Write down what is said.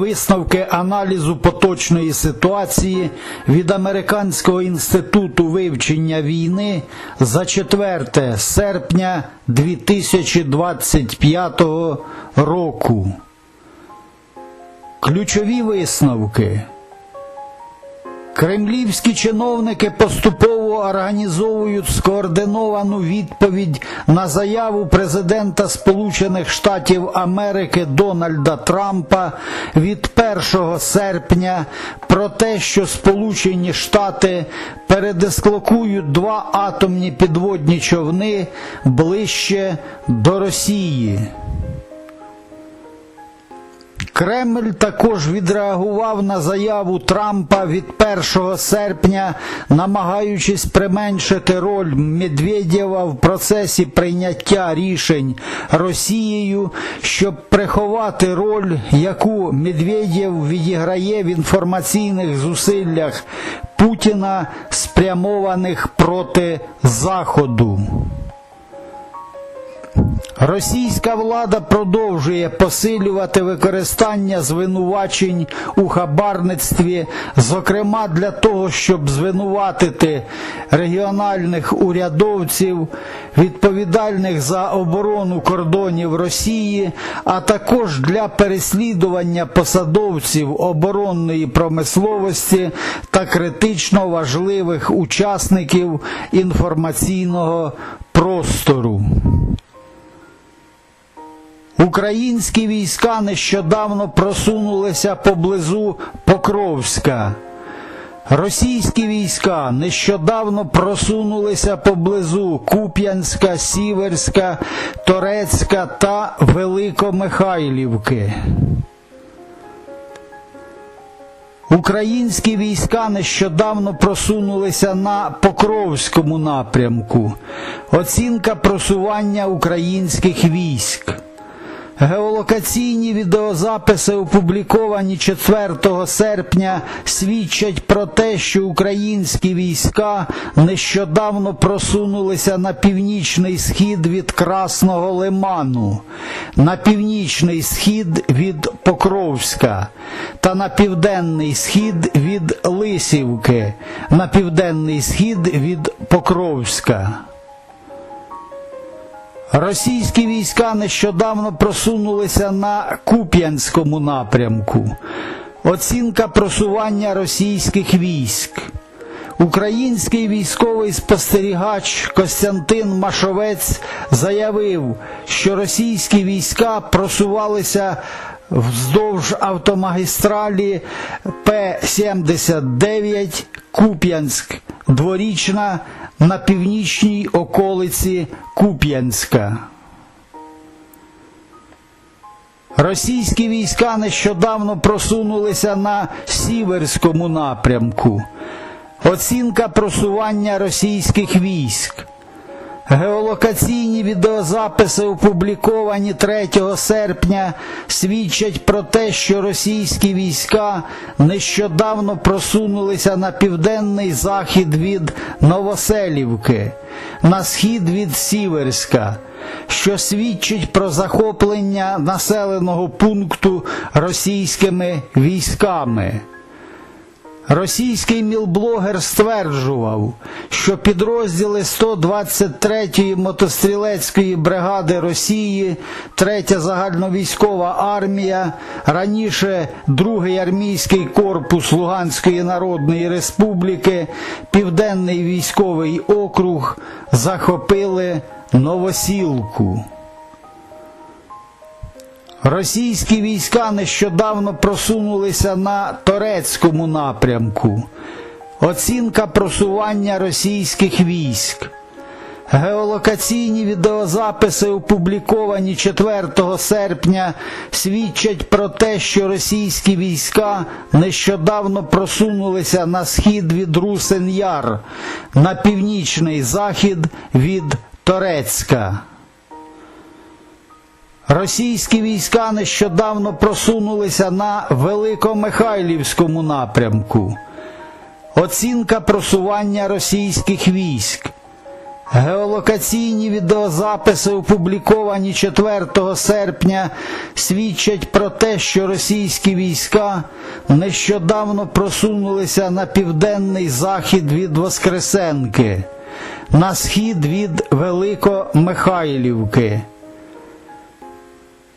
Висновки аналізу поточної ситуації від Американського інституту вивчення війни за 4 серпня 2025 року. Ключові висновки. Кремлівські чиновники поступово організовують скоординовану відповідь на заяву президента Сполучених Штатів Америки Дональда Трампа від 1 серпня про те, що Сполучені Штати передислокують два атомні підводні човни ближче до Росії. Кремль також відреагував на заяву Трампа від 1 серпня, намагаючись применшити роль Медведєва в процесі прийняття рішень Росією, щоб приховати роль, яку Медведєв відіграє в інформаційних зусиллях Путіна, спрямованих проти Заходу. Російська влада продовжує посилювати використання звинувачень у хабарництві, зокрема для того, щоб звинуватити регіональних урядовців, відповідальних за оборону кордонів Росії, а також для переслідування посадовців оборонної промисловості та критично важливих учасників інформаційного простору. Українські війська нещодавно просунулися поблизу Покровська. Російські війська нещодавно просунулися поблизу Куп'янська, Сіверська, Торецька та Великомихайлівки. Українські війська нещодавно просунулися на Покровському напрямку. Оцінка просування українських військ. Геолокаційні відеозаписи, опубліковані 4 серпня, свідчать про те, що українські війська нещодавно просунулися на північний схід від Красного Лиману, на північний схід від Покровська та на південний схід від Лисівки, на південний схід від Покровська. Російські війська нещодавно просунулися на Куп'янському напрямку. Оцінка просування російських військ. Український військовий спостерігач Костянтин Машовець заявив, що російські війська просувалися вздовж автомагістралі П-79 Куп'янськ, дворічна на північній околиці Куп'янська. Російські війська нещодавно просунулися на Сіверському напрямку. Оцінка просування російських військ. Геолокаційні відеозаписи, опубліковані 3 серпня, свідчать про те, що російські війська нещодавно просунулися на південний захід від Новоселівки, на схід від Сіверська, що свідчить про захоплення населеного пункту російськими військами. Російський мілблогер стверджував, що підрозділи 123-ї мотострілецької бригади Росії, 3-я загальновійськова армія, раніше 2-й армійський корпус Луганської Народної Республіки, Південний військовий округ захопили Новосілку. Російські війська нещодавно просунулися на Торецькому напрямку. Оцінка просування російських військ. Геолокаційні відеозаписи, опубліковані 4 серпня, свідчать про те, що російські війська нещодавно просунулися на схід від Русин-Яр, на північний захід від Торецька. Російські війська нещодавно просунулися на Великомихайлівському напрямку. Оцінка просування російських військ. Геолокаційні відеозаписи, опубліковані 4 серпня, свідчать про те, що російські війська нещодавно просунулися на південний захід від Воскресенки, на схід від Великомихайлівки.